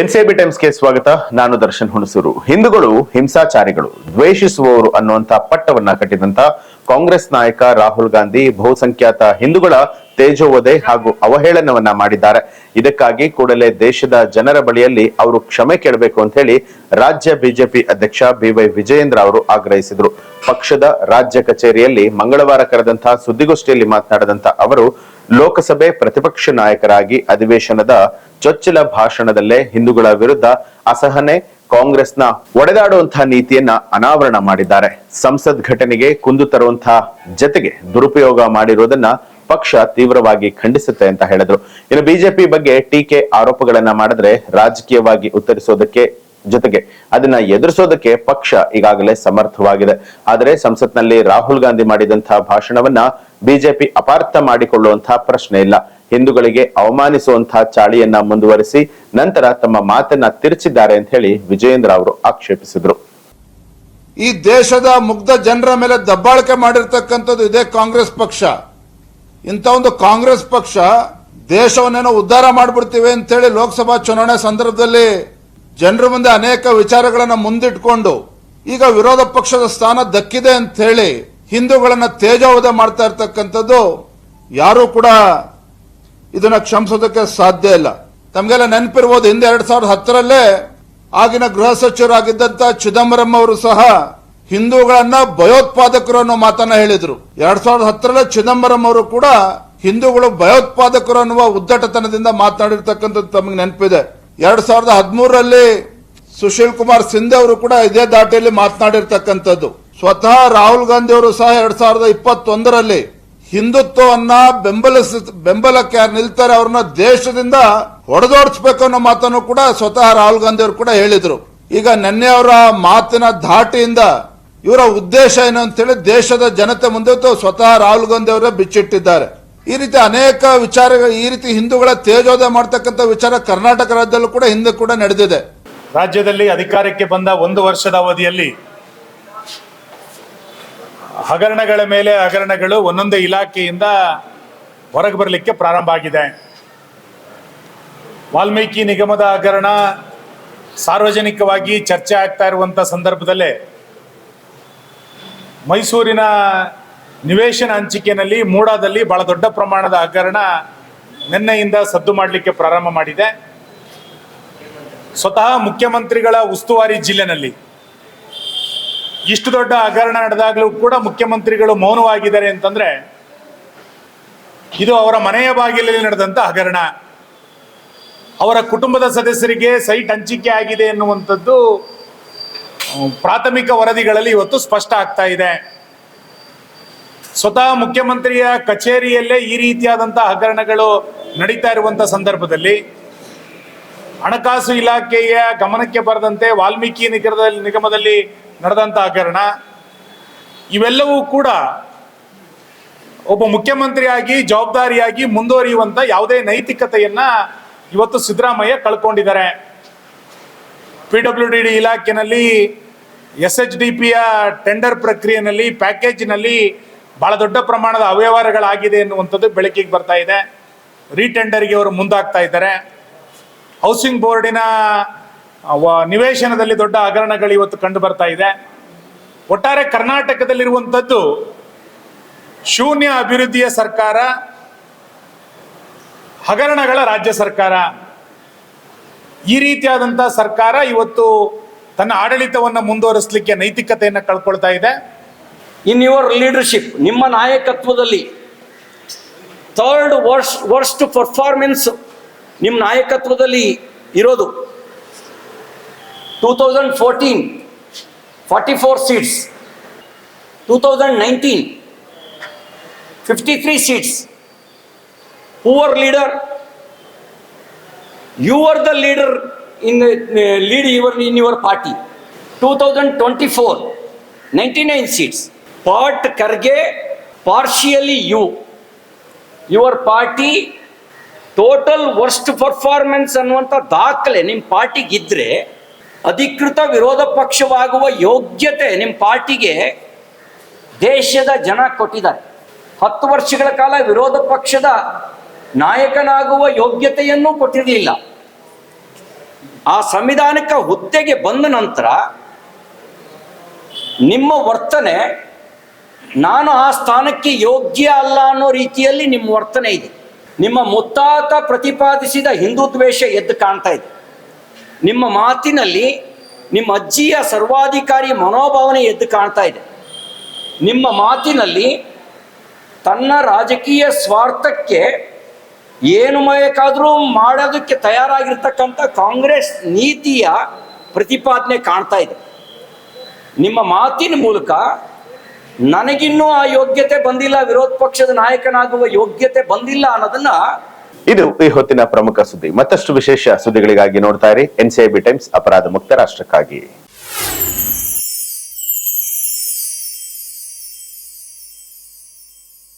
NCB ಟೈಮ್ಸ್ಗೆ ಸ್ವಾಗತ. ನಾನು ದರ್ಶನ್ ಹುಣಸೂರು. ಹಿಂದೂಗಳು, ಹಿಂಸಾಚಾರಿಗಳು ದ್ವೇಷಿಸುವವರು ಅನ್ನುವಂತ ಪಟ್ಟವನ್ನ ಕಟ್ಟಿದಂತ ಕಾಂಗ್ರೆಸ್ ನಾಯಕ ರಾಹುಲ್ ಗಾಂಧಿ ಬಹುಸಂಖ್ಯಾತ ಹಿಂದೂಗಳ ತೇಜೋವಧೆ ಹಾಗೂ ಅವಹೇಳನವನ್ನ ಮಾಡಿದ್ದಾರೆ. ಇದಕ್ಕಾಗಿ ಕೂಡಲೇ ದೇಶದ ಜನರ ಬಳಿಯಲ್ಲಿ ಅವರು ಕ್ಷಮೆ ಕೇಳಬೇಕು ಅಂತ ಹೇಳಿ ರಾಜ್ಯ ಬಿಜೆಪಿ ಅಧ್ಯಕ್ಷ ಬಿವೈ ವಿಜಯೇಂದ್ರ ಅವರು ಆಗ್ರಹಿಸಿದರು. ಪಕ್ಷದ ರಾಜ್ಯ ಕಚೇರಿಯಲ್ಲಿ ಮಂಗಳವಾರ ಕರೆದಂತಹ ಸುದ್ದಿಗೋಷ್ಠಿಯಲ್ಲಿ ಮಾತನಾಡಿದಂತ ಅವರು ಲೋಕಸಭೆ ಪ್ರತಿಪಕ್ಷ ನಾಯಕರಾಗಿ ಅಧಿವೇಶನದ ಚೊಚ್ಚಲ ಭಾಷಣದಲ್ಲೇ ಹಿಂದೂಗಳ ವಿರುದ್ಧ ಅಸಹನೆ, ಕಾಂಗ್ರೆಸ್ನ ಒಡೆದಾಡುವಂತಹ ನೀತಿಯನ್ನ ಅನಾವರಣ ಮಾಡಿದ್ದಾರೆ. ಸಂಸತ್ ಘಟನೆಗೆ ಕುಂದು ತರುವಂತಹ ಜತೆಗೆ ದುರುಪಯೋಗ ಮಾಡಿರುವುದನ್ನ ಪಕ್ಷ ತೀವ್ರವಾಗಿ ಖಂಡಿಸುತ್ತೆ ಅಂತ ಹೇಳಿದ್ರು. ಇನ್ನು ಬಿಜೆಪಿ ಬಗ್ಗೆ ಟೀಕೆ ಆರೋಪಗಳನ್ನ ಮಾಡಿದ್ರೆ ರಾಜಕೀಯವಾಗಿ ಉತ್ತರಿಸೋದಕ್ಕೆ ಜೊತೆಗೆ ಅದನ್ನ ಎದುರಿಸೋದಕ್ಕೆ ಪಕ್ಷ ಈಗಾಗಲೇ ಸಮರ್ಥವಾಗಿದೆ. ಆದರೆ ಸಂಸತ್ನಲ್ಲಿ ರಾಹುಲ್ ಗಾಂಧಿ ಮಾಡಿದಂತಹ ಭಾಷಣವನ್ನ ಬಿಜೆಪಿ ಅಪಾರ್ಥ ಮಾಡಿಕೊಳ್ಳುವಂತಹ ಪ್ರಶ್ನೆ ಇಲ್ಲ. ಹಿಂದೂಗಳಿಗೆ ಅವಮಾನಿಸುವಂತಹ ಚಾಳಿಯನ್ನ ಮುಂದುವರಿಸಿ ನಂತರ ತಮ್ಮ ಮಾತನ್ನ ತಿರುಚಿದ್ದಾರೆ ಅಂತ ಹೇಳಿ ವಿಜಯೇಂದ್ರ ಅವರು ಆಕ್ಷೇಪಿಸಿದ್ರು. ಈ ದೇಶದ ಮುಗ್ಧ ಜನರ ಮೇಲೆ ದಬ್ಬಾಳಿಕೆ ಮಾಡಿರ್ತಕ್ಕಂಥದ್ದು ಇದೇ ಕಾಂಗ್ರೆಸ್ ಪಕ್ಷ. ಇಂಥ ಒಂದು ಕಾಂಗ್ರೆಸ್ ಪಕ್ಷ ದೇಶವನ್ನೇನೋ ಉದ್ಧಾರ ಮಾಡ್ಬಿಡ್ತೀವಿ ಅಂತೇಳಿ ಲೋಕಸಭಾ ಚುನಾವಣೆ ಸಂದರ್ಭದಲ್ಲಿ ಜನರ ಮುಂದೆ ಅನೇಕ ವಿಚಾರಗಳನ್ನ ಮುಂದಿಟ್ಕೊಂಡು ಈಗ ವಿರೋಧ ಪಕ್ಷದ ಸ್ಥಾನ ದಕ್ಕಿದೆ ಅಂತ ಹೇಳಿ ಹಿಂದೂಗಳನ್ನ ತೇಜೋವಧೆ ಮಾಡ್ತಾ ಇರ್ತಕ್ಕಂಥದ್ದು ಯಾರೂ ಕೂಡ ಇದನ್ನ ಕ್ಷಮಿಸೋದಕ್ಕೆ ಸಾಧ್ಯ ಇಲ್ಲ. ತಮಗೆಲ್ಲ ನೆನಪಿರ್ಬೋದು, ಹಿಂದೆ ಎರಡ್ ಸಾವಿರದ ಹತ್ತರಲ್ಲೇ ಆಗಿನ ಗೃಹ ಸಚಿವರಾಗಿದ್ದಂತ ಚಿದಂಬರಂ ಅವರು ಸಹ ಹಿಂದೂಗಳನ್ನ ಭಯೋತ್ಪಾದಕರು ಅನ್ನೋ ಮಾತನ್ನ ಹೇಳಿದ್ರು. ಎರಡ್ ಸಾವಿರದ ಹತ್ತರಲ್ಲೇ ಚಿದಂಬರಂ ಅವರು ಕೂಡ ಹಿಂದೂಗಳು ಭಯೋತ್ಪಾದಕರು ಅನ್ನುವ ಉದ್ದಟತನದಿಂದ ಮಾತನಾಡಿರ್ತಕ್ಕಂಥದ್ದು ತಮಗೆ ನೆನಪಿದೆ. ಎರಡ್ ಸಾವಿರದ ಹದಿಮೂರರಲ್ಲಿ ಸುಶೀಲ್ ಕುಮಾರ್ ಸಿಂಧೆ ಅವರು ಕೂಡ ಇದೇ ದಾಟಿಯಲ್ಲಿ ಮಾತನಾಡಿರ್ತಕ್ಕಂಥದ್ದು. ಸ್ವತಃ ರಾಹುಲ್ ಗಾಂಧಿ ಅವರು ಸಹ ಎರಡ್ ಸಾವಿರದ ಇಪ್ಪತ್ತೊಂದರಲ್ಲಿ ಹಿಂದುತ್ವವನ್ನ ಬೆಂಬಲಿಸ, ಬೆಂಬಲಕ್ಕೆ ನಿಲ್ತಾರೆ ಅವ್ರನ್ನ ದೇಶದಿಂದ ಹೊಡೆದೋಡಿಸ್ಬೇಕು ಅನ್ನೋ ಮಾತನ್ನು ಕೂಡ ಸ್ವತಃ ರಾಹುಲ್ ಗಾಂಧಿ ಅವರು ಕೂಡ ಹೇಳಿದ್ರು. ಈಗ ನಿನ್ನೆ ಅವರ ಮಾತಿನ ಧಾಟಿಯಿಂದ ಇವರ ಉದ್ದೇಶ ಏನು ಅಂತೇಳಿ ದೇಶದ ಜನತೆ ಮುಂದೆ ಸ್ವತಃ ರಾಹುಲ್ ಗಾಂಧಿ ಅವರೇ ಬಿಚ್ಚಿಟ್ಟಿದ್ದಾರೆ. ಈ ರೀತಿ ಅನೇಕ ವಿಚಾರಗಳು, ಈ ರೀತಿ ಹಿಂದೂಗಳ ತೇಜೋದಯ ಮಾಡ್ತಕ್ಕಂಥ ವಿಚಾರ ಕರ್ನಾಟಕ ರಾಜ್ಯದಲ್ಲೂ ಕೂಡ ಹಿಂದೆ ಕೂಡ ನಡೆದಿದೆ. ರಾಜ್ಯದಲ್ಲಿ ಅಧಿಕಾರಕ್ಕೆ ಬಂದ ಒಂದು ವರ್ಷದ ಅವಧಿಯಲ್ಲಿ ಹಗರಣಗಳ ಮೇಲೆ ಹಗರಣಗಳು ಒಂದೊಂದು ಇಲಾಖೆಯಿಂದ ಹೊರಗೆ ಬರಲಿಕ್ಕೆ ಪ್ರಾರಂಭ ಆಗಿದೆ. ವಾಲ್ಮೀಕಿ ನಿಗಮದ ಹಗರಣ ಸಾರ್ವಜನಿಕವಾಗಿ ಚರ್ಚೆ ಆಗ್ತಾ ಇರುವಂಥ ಸಂದರ್ಭದಲ್ಲೇ ಮೈಸೂರಿನ ನಿವೇಶನ ಹಂಚಿಕೆಯಲ್ಲಿ ಮೂಡಾದಲ್ಲಿ ಬಹಳ ದೊಡ್ಡ ಪ್ರಮಾಣದ ಹಗರಣ ನಿನ್ನೆಯಿಂದ ಸದ್ದು ಮಾಡಲಿಕ್ಕೆ ಪ್ರಾರಂಭ ಮಾಡಿದೆ. ಸ್ವತಃ ಮುಖ್ಯಮಂತ್ರಿಗಳ ಉಸ್ತುವಾರಿ ಜಿಲ್ಲೆನಲ್ಲಿ ಇಷ್ಟು ದೊಡ್ಡ ಹಗರಣ ನಡೆದಾಗಲೂ ಕೂಡ ಮುಖ್ಯಮಂತ್ರಿಗಳು ಮೌನವಾಗಿದ್ದಾರೆ ಅಂತಂದ್ರೆ ಇದು ಅವರ ಮನೆಯ ಬಾಗಿಲಲ್ಲಿ ನಡೆದಂತ ಹಗರಣ. ಅವರ ಕುಟುಂಬದ ಸದಸ್ಯರಿಗೆ ಸೈಟ್ ಹಂಚಿಕೆ ಆಗಿದೆ ಎನ್ನುವಂಥದ್ದು ಪ್ರಾಥಮಿಕ ವರದಿಗಳಲ್ಲಿ ಇವತ್ತು ಸ್ಪಷ್ಟ ಆಗ್ತಾ ಇದೆ. ಸ್ವತಃ ಮುಖ್ಯಮಂತ್ರಿಯ ಕಚೇರಿಯಲ್ಲೇ ಈ ರೀತಿಯಾದಂತಹ ಹಗರಣಗಳು ನಡೀತಾ ಇರುವಂತ ಸಂದರ್ಭದಲ್ಲಿ ಹಣಕಾಸು ಇಲಾಖೆಯ ಗಮನಕ್ಕೆ ಬರದಂತೆ ವಾಲ್ಮೀಕಿ ನಿಗಮದಲ್ಲಿ ನಿಗಮದಲ್ಲಿ ನಡೆದಂತ ಹಗರಣ. ಇವೆಲ್ಲವೂ ಕೂಡ ಒಬ್ಬ ಮುಖ್ಯಮಂತ್ರಿಯಾಗಿ, ಜವಾಬ್ದಾರಿಯಾಗಿ ಮುಂದುವರಿಯುವಂತ ಯಾವುದೇ ನೈತಿಕತೆಯನ್ನ ಇವತ್ತು ಸಿದ್ದರಾಮಯ್ಯ ಕಳ್ಕೊಂಡಿದ್ದಾರೆ. ಪಿ ಡಬ್ಲ್ಯೂ ಡಿ ಡಿ ಇಲಾಖೆನಲ್ಲಿ, ಎಸ್ ಎಚ್ ಡಿ ಪಿಯ ಟೆಂಡರ್ ಪ್ರಕ್ರಿಯೆನಲ್ಲಿ, ಪ್ಯಾಕೇಜ್ನಲ್ಲಿ ಬಹಳ ದೊಡ್ಡ ಪ್ರಮಾಣದ ಅವ್ಯವಹಾರಗಳಾಗಿದೆ ಎನ್ನುವಂಥದ್ದು ಬೆಳಕಿಗೆ ಬರ್ತಾ ಇದೆ. ರೀಟೆಂಡರ್ಗೆ ಅವರು ಮುಂದಾಗ್ತಾ ಇದ್ದಾರೆ. ಹೌಸಿಂಗ್ ಬೋರ್ಡಿನ ನಿವೇಶನದಲ್ಲಿ ದೊಡ್ಡ ಹಗರಣಗಳು ಇವತ್ತು ಕಂಡು ಬರ್ತಾ ಇದೆ. ಒಟ್ಟಾರೆ ಕರ್ನಾಟಕದಲ್ಲಿರುವಂಥದ್ದು ಶೂನ್ಯ ಅಭಿವೃದ್ಧಿಯ ಸರ್ಕಾರ, ಹಗರಣಗಳ ರಾಜ್ಯ ಸರ್ಕಾರ. ಈ ರೀತಿಯಾದಂಥ ಸರ್ಕಾರ ಇವತ್ತು ತನ್ನ ಆಡಳಿತವನ್ನು ಮುಂದುವರಿಸಲಿಕ್ಕೆ ನೈತಿಕತೆಯನ್ನು ಕಳ್ಕೊಳ್ತಾ ಇದೆ. ಇನ್ ಯುವರ್ ಲೀಡರ್ಶಿಪ್ ನಿಮ್ಮ ನಾಯಕತ್ವದಲ್ಲಿ ಥರ್ಡ್ ವರ್ಸ್ಟ್ ಪರ್ಫಾರ್ಮೆನ್ಸ್ ನಿಮ್ಮ ನಾಯಕತ್ವದಲ್ಲಿ ಇರೋದು two thousand fourteen forty four seats two thousand nineteen fifty three seats poor leader you are the leader in lead your in your party two thousand twenty four ninety nine seats part Kharge partially you your party total worst performance ಅನ್ನುವಂಥ ದಾಖಲೆ ನಿಮ್ಮ ಪಾರ್ಟಿಗಿದ್ರೆ ಅಧಿಕೃತ ವಿರೋಧ ಪಕ್ಷವಾಗುವ ಯೋಗ್ಯತೆ ನಿಮ್ಮ ಪಾರ್ಟಿಗೆ ದೇಶದ ಜನ ಕೊಟ್ಟಿದ್ದಾರೆ. ಹತ್ತು ವರ್ಷಗಳ ಕಾಲ ವಿರೋಧ ಪಕ್ಷದ ನಾಯಕನಾಗುವ ಯೋಗ್ಯತೆಯನ್ನು ಕೊಟ್ಟಿರಲಿಲ್ಲ. ಆ ಸಂವಿಧಾನಿಕ ಹುದ್ದೆಗೆ ಬಂದ ನಂತರ ನಿಮ್ಮ ವರ್ತನೆ ನಾನು ಆ ಸ್ಥಾನಕ್ಕೆ ಯೋಗ್ಯ ಅಲ್ಲ ಅನ್ನೋ ರೀತಿಯಲ್ಲಿ ನಿಮ್ಮ ವರ್ತನೆ ಇದೆ. ನಿಮ್ಮ ಮುತ್ತಾತ ಪ್ರತಿಪಾದಿಸಿದ ಹಿಂದೂ ದ್ವೇಷ ಎದ್ದು ಕಾಣ್ತಾ ಇದೆ. ನಿಮ್ಮ ಮಾತಿನಲ್ಲಿ ನಿಮ್ಮ ಅಜ್ಜಿಯ ಸರ್ವಾಧಿಕಾರಿ ಮನೋಭಾವನೆ ಎದ್ದು ಕಾಣ್ತಾ ಇದೆ. ನಿಮ್ಮ ಮಾತಿನಲ್ಲಿ ತನ್ನ ರಾಜಕೀಯ ಸ್ವಾರ್ಥಕ್ಕೆ ಏನು ಬೇಕಾದರೂ ಮಾಡೋದಕ್ಕೆ ತಯಾರಾಗಿರ್ತಕ್ಕಂಥ ಕಾಂಗ್ರೆಸ್ ನೀತಿಯ ಪ್ರತಿಪಾದನೆ ಕಾಣ್ತಾ ಇದೆ. ನಿಮ್ಮ ಮಾತಿನ ಮೂಲಕ ನನಗಿನ್ನೂ ಆ ಯೋಗ್ಯತೆ ಬಂದಿಲ್ಲ, ವಿರೋಧ ಪಕ್ಷದ ನಾಯಕನಾಗುವ ಯೋಗ್ಯತೆ ಬಂದಿಲ್ಲ ಅನ್ನೋದನ್ನ ಇದು ಈ ಹೊತ್ತಿನ ಪ್ರಮುಖ ಸುದ್ದಿ. ಮತ್ತಷ್ಟು ವಿಶೇಷ ಸುದ್ದಿಗಳಿಗಾಗಿ ನೋಡ್ತಾ ಇರಿ. ಎನ್ಸಿಐಬಿ ಟೈಮ್ಸ್, ಅಪರಾಧ ಮುಕ್ತ ರಾಷ್ಟ್ರಕ್ಕಾಗಿ.